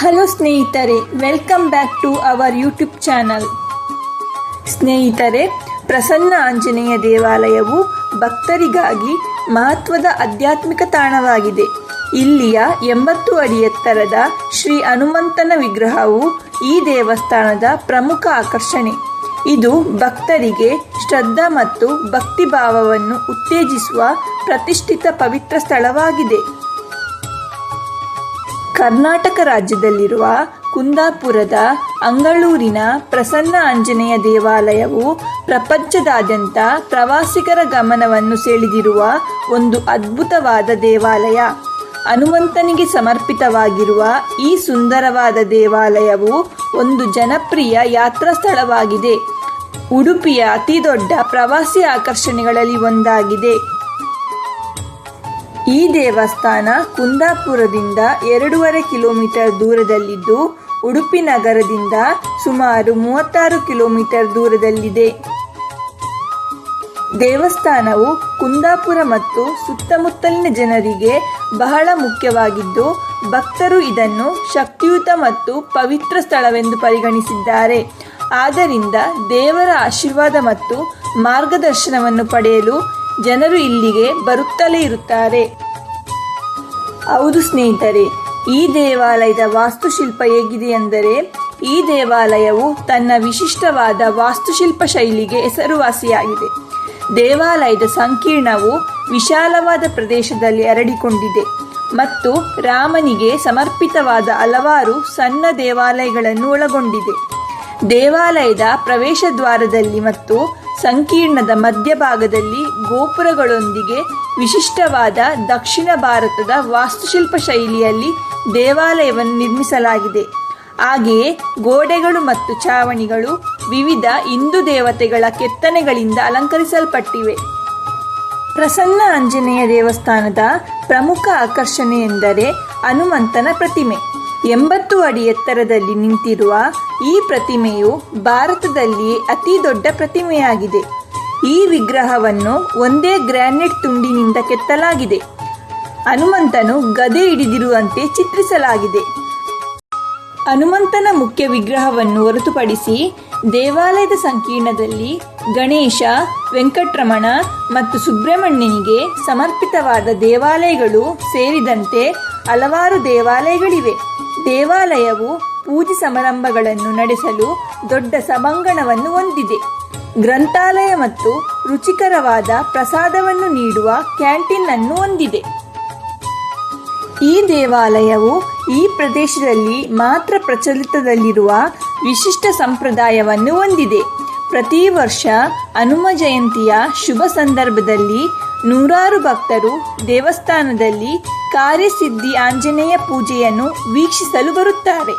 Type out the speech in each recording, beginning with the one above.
Hello ಸ್ನೇಹಿತರೆ welcome back to our YouTube channel ಸ್ನೇಹಿತರೆ, ಪ್ರಸನ್ನ ಆಂಜನೇಯ ದೇವಾಲಯವು ಭಕ್ತರಿಗಾಗಿ ಮಹತ್ವದ ಆಧ್ಯಾತ್ಮಿಕ ತಾಣವಾಗಿದೆ. ಇಲ್ಲಿಯ ಎಂಬತ್ತು ಅಡಿ ಎತ್ತರದ ಶ್ರೀ ಹನುಮಂತನ ವಿಗ್ರಹವು ಈ ದೇವಸ್ಥಾನದ ಪ್ರಮುಖ ಆಕರ್ಷಣೆ. ಇದು ಭಕ್ತರಿಗೆ ಶ್ರದ್ಧಾ ಮತ್ತು ಭಕ್ತಿಭಾವವನ್ನು ಉತ್ತೇಜಿಸುವ ಪ್ರತಿಷ್ಠಿತ ಪವಿತ್ರ ಸ್ಥಳವಾಗಿದೆ. ಕರ್ನಾಟಕ ರಾಜ್ಯದಲ್ಲಿರುವ ಕುಂದಾಪುರದ ಅಂಗಳೂರಿನ ಪ್ರಸನ್ನ ಆಂಜನೇಯ ದೇವಾಲಯವು ಪ್ರಪಂಚದಾದ್ಯಂತ ಪ್ರವಾಸಿಗರ ಗಮನವನ್ನು ಸೆಳೆದಿರುವ ಒಂದು ಅದ್ಭುತವಾದ ದೇವಾಲಯ. ಹನುಮಂತನಿಗೆ ಸಮರ್ಪಿತವಾಗಿರುವ ಈ ಸುಂದರವಾದ ದೇವಾಲಯವು ಒಂದು ಜನಪ್ರಿಯ ಯಾತ್ರಾ ಸ್ಥಳವಾಗಿದೆ. ಉಡುಪಿಯ ಅತಿದೊಡ್ಡ ಪ್ರವಾಸಿ ಆಕರ್ಷಣೆಗಳಲ್ಲಿ ಒಂದಾಗಿದೆ. ಈ ದೇವಸ್ಥಾನ ಕುಂದಾಪುರದಿಂದ ಎರಡೂವರೆ ಕಿಲೋಮೀಟರ್ ದೂರದಲ್ಲಿದ್ದು, ಉಡುಪಿ ನಗರದಿಂದ ಸುಮಾರು ಮೂವತ್ತಾರು ಕಿಲೋಮೀಟರ್ ದೂರದಲ್ಲಿದೆ. ದೇವಸ್ಥಾನವು ಕುಂದಾಪುರ ಮತ್ತು ಸುತ್ತಮುತ್ತಲಿನ ಜನರಿಗೆ ಬಹಳ ಮುಖ್ಯವಾಗಿದ್ದು, ಭಕ್ತರು ಇದನ್ನು ಶಕ್ತಿಯುತ ಮತ್ತು ಪವಿತ್ರ ಸ್ಥಳವೆಂದು ಪರಿಗಣಿಸಿದ್ದಾರೆ. ಆದ್ದರಿಂದ ದೇವರ ಆಶೀರ್ವಾದ ಮತ್ತು ಮಾರ್ಗದರ್ಶನವನ್ನು ಪಡೆಯಲು ಜನರು ಇಲ್ಲಿಗೆ ಬರುತ್ತಲೇ ಇರುತ್ತಾರೆ. ಹೌದು ಸ್ನೇಹಿತರೆ, ಈ ದೇವಾಲಯದ ವಾಸ್ತುಶಿಲ್ಪ ಹೇಗಿದೆ ಎಂದರೆ, ಈ ದೇವಾಲಯವು ತನ್ನ ವಿಶಿಷ್ಟವಾದ ವಾಸ್ತುಶಿಲ್ಪ ಶೈಲಿಗೆ ಹೆಸರುವಾಸಿಯಾಗಿದೆ. ದೇವಾಲಯದ ಸಂಕೀರ್ಣವು ವಿಶಾಲವಾದ ಪ್ರದೇಶದಲ್ಲಿ ಹರಡಿಕೊಂಡಿದೆ ಮತ್ತು ರಾಮನಿಗೆ ಸಮರ್ಪಿತವಾದ ಹಲವಾರು ಸಣ್ಣ ದೇವಾಲಯಗಳನ್ನು ಒಳಗೊಂಡಿದೆ. ದೇವಾಲಯದ ಪ್ರವೇಶ ದ್ವಾರದಲ್ಲಿ ಮತ್ತು ಸಂಕೀರ್ಣದ ಮಧ್ಯಭಾಗದಲ್ಲಿ ಗೋಪುರಗಳೊಂದಿಗೆ ವಿಶಿಷ್ಟವಾದ ದಕ್ಷಿಣ ಭಾರತದ ವಾಸ್ತುಶಿಲ್ಪ ಶೈಲಿಯಲ್ಲಿ ದೇವಾಲಯವನ್ನು ನಿರ್ಮಿಸಲಾಗಿದೆ. ಹಾಗೆಯೇ ಗೋಡೆಗಳು ಮತ್ತು ಚಾವಣಿಗಳು ವಿವಿಧ ಹಿಂದೂ ದೇವತೆಗಳ ಕೆತ್ತನೆಗಳಿಂದ ಅಲಂಕರಿಸಲ್ಪಟ್ಟಿವೆ. ಪ್ರಸನ್ನ ಆಂಜನೇಯ ದೇವಸ್ಥಾನದ ಪ್ರಮುಖ ಆಕರ್ಷಣೆ ಎಂದರೆ ಹನುಮಂತನ ಪ್ರತಿಮೆ. ಎಂಬತ್ತು ಅಡಿ ಎತ್ತರದಲ್ಲಿ ನಿಂತಿರುವ ಈ ಪ್ರತಿಮೆಯು ಭಾರತದಲ್ಲಿ ಅತಿ ದೊಡ್ಡ ಪ್ರತಿಮೆಯಾಗಿದೆ. ಈ ವಿಗ್ರಹವನ್ನು ಒಂದೇ ಗ್ರಾನೈಟ್ ತುಂಡಿನಿಂದ ಕೆತ್ತಲಾಗಿದೆ. ಹನುಮಂತನು ಗದೆ ಹಿಡಿದಿರುವಂತೆ ಚಿತ್ರಿಸಲಾಗಿದೆ. ಹನುಮಂತನ ಮುಖ್ಯ ವಿಗ್ರಹವನ್ನು ಹೊರತುಪಡಿಸಿ ದೇವಾಲಯದ ಸಂಕೀರ್ಣದಲ್ಲಿ ಗಣೇಶ, ವೆಂಕಟರಮಣ ಮತ್ತು ಸುಬ್ರಹ್ಮಣ್ಯನಿಗೆ ಸಮರ್ಪಿತವಾದ ದೇವಾಲಯಗಳು ಸೇರಿದಂತೆ ಹಲವಾರು ದೇವಾಲಯಗಳಿವೆ. ದೇವಾಲಯವು ಪೂಜೆ ಸಮಾರಂಭಗಳನ್ನು ನಡೆಸಲು ದೊಡ್ಡ ಸಭಾಂಗಣವನ್ನು ಹೊಂದಿದೆ. ಗ್ರಂಥಾಲಯ ಮತ್ತು ರುಚಿಕರವಾದ ಪ್ರಸಾದವನ್ನು ನೀಡುವ ಕ್ಯಾಂಟೀನ್ ಅನ್ನು ಹೊಂದಿದೆ. ಈ ದೇವಾಲಯವು ಈ ಪ್ರದೇಶದಲ್ಲಿ ಮಾತ್ರ ಪ್ರಚಲಿತದಲ್ಲಿರುವ ವಿಶಿಷ್ಟ ಸಂಪ್ರದಾಯವನ್ನು ಹೊಂದಿದೆ. ಪ್ರತಿ ವರ್ಷ ಹನುಮ ಜಯಂತಿಯ ಶುಭ ಸಂದರ್ಭದಲ್ಲಿ ನೂರಾರು ಭಕ್ತರು ದೇವಸ್ಥಾನದಲ್ಲಿ ಕಾರ್ಯಸಿದ್ಧಿ ಆಂಜನೇಯ ಪೂಜೆಯನ್ನು ವೀಕ್ಷಿಸಲು ಬರುತ್ತಾರೆ.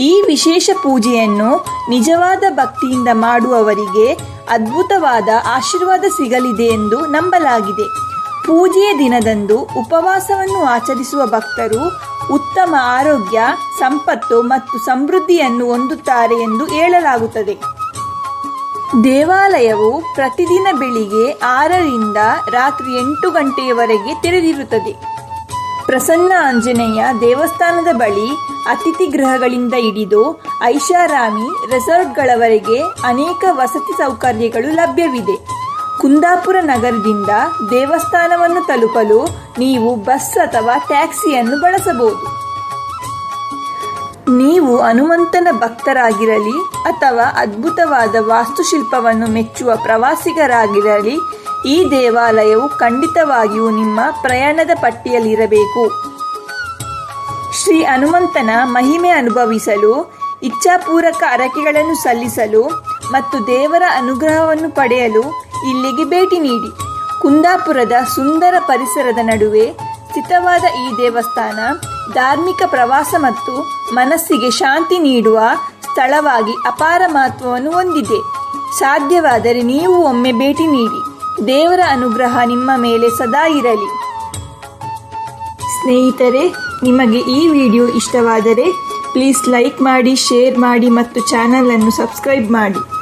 ಈ ವಿಶೇಷ ಪೂಜೆಯನ್ನು ನಿಜವಾದ ಭಕ್ತಿಯಿಂದ ಮಾಡುವವರಿಗೆ ಅದ್ಭುತವಾದ ಆಶೀರ್ವಾದ ಸಿಗಲಿದೆ ಎಂದು ನಂಬಲಾಗಿದೆ. ಪೂಜೆಯ ದಿನದಂದು ಉಪವಾಸವನ್ನು ಆಚರಿಸುವ ಭಕ್ತರು ಉತ್ತಮ ಆರೋಗ್ಯ, ಸಂಪತ್ತು ಮತ್ತು ಸಮೃದ್ಧಿಯನ್ನು ಹೊಂದುತ್ತಾರೆ ಎಂದು ಹೇಳಲಾಗುತ್ತದೆ. ದೇವಾಲಯವು ಪ್ರತಿದಿನ ಬೆಳಿಗ್ಗೆ ಆರರಿಂದ ರಾತ್ರಿ ಎಂಟು ಗಂಟೆಯವರೆಗೆ ತೆರೆದಿರುತ್ತದೆ. ಪ್ರಸನ್ನ ಆಂಜನೇಯ ದೇವಸ್ಥಾನದ ಬಳಿ ಅತಿಥಿ ಗೃಹಗಳಿಂದ ಹಿಡಿದು ಐಷಾರಾಮಿ ರೆಸಾರ್ಟ್ಗಳವರೆಗೆ ಅನೇಕ ವಸತಿ ಸೌಕರ್ಯಗಳು ಲಭ್ಯವಿದೆ. ಕುಂದಾಪುರ ನಗರದಿಂದ ದೇವಸ್ಥಾನವನ್ನು ತಲುಪಲು ನೀವು ಬಸ್ ಅಥವಾ ಟ್ಯಾಕ್ಸಿಯನ್ನು ಬಳಸಬಹುದು. ನೀವು ಹನುಮಂತನ ಭಕ್ತರಾಗಿರಲಿ ಅಥವಾ ಅದ್ಭುತವಾದ ವಾಸ್ತುಶಿಲ್ಪವನ್ನು ಮೆಚ್ಚುವ ಪ್ರವಾಸಿಗರಾಗಿರಲಿ, ಈ ದೇವಾಲಯವು ಖಂಡಿತವಾಗಿಯೂ ನಿಮ್ಮ ಪ್ರಯಾಣದ ಪಟ್ಟಿಯಲ್ಲಿರಬೇಕು. ಶ್ರೀ ಹನುಮಂತನ ಮಹಿಮೆ ಅನುಭವಿಸಲು, ಇಚ್ಛಾಪೂರಕ ಅರಕೆಗಳನ್ನು ಸಲ್ಲಿಸಲು ಮತ್ತು ದೇವರ ಅನುಗ್ರಹವನ್ನು ಪಡೆಯಲು ಇಲ್ಲಿಗೆ ಭೇಟಿ ನೀಡಿ. ಕುಂದಾಪುರದ ಸುಂದರ ಪರಿಸರದ ನಡುವೆ ಸ್ಥಿತವಾದ ಈ ದೇವಸ್ಥಾನ ಧಾರ್ಮಿಕ ಪ್ರವಾಸ ಮತ್ತು ಮನಸ್ಸಿಗೆ ಶಾಂತಿ ನೀಡುವ ಸ್ಥಳವಾಗಿ ಅಪಾರ ಮಹತ್ವವನ್ನು ಹೊಂದಿದೆ. ಸಾಧ್ಯವಾದರೆ ನೀವು ಒಮ್ಮೆ ಭೇಟಿ ನೀಡಿ. ದೇವರ ಅನುಗ್ರಹ ನಿಮ್ಮ ಮೇಲೆ ಸದಾ ಇರಲಿ. ಸ್ನೇಹಿತರೆ, ನಿಮಗೆ ಈ ವಿಡಿಯೋ ಇಷ್ಟವಾದರೆ, ಪ್ಲೀಸ್ ಲೈಕ್ ಮಾಡಿ, ಶೇರ್ ಮಾಡಿ ಮತ್ತು ಚಾನಲನ್ನು ಸಬ್ಸ್ಕ್ರೈಬ್ ಮಾಡಿ.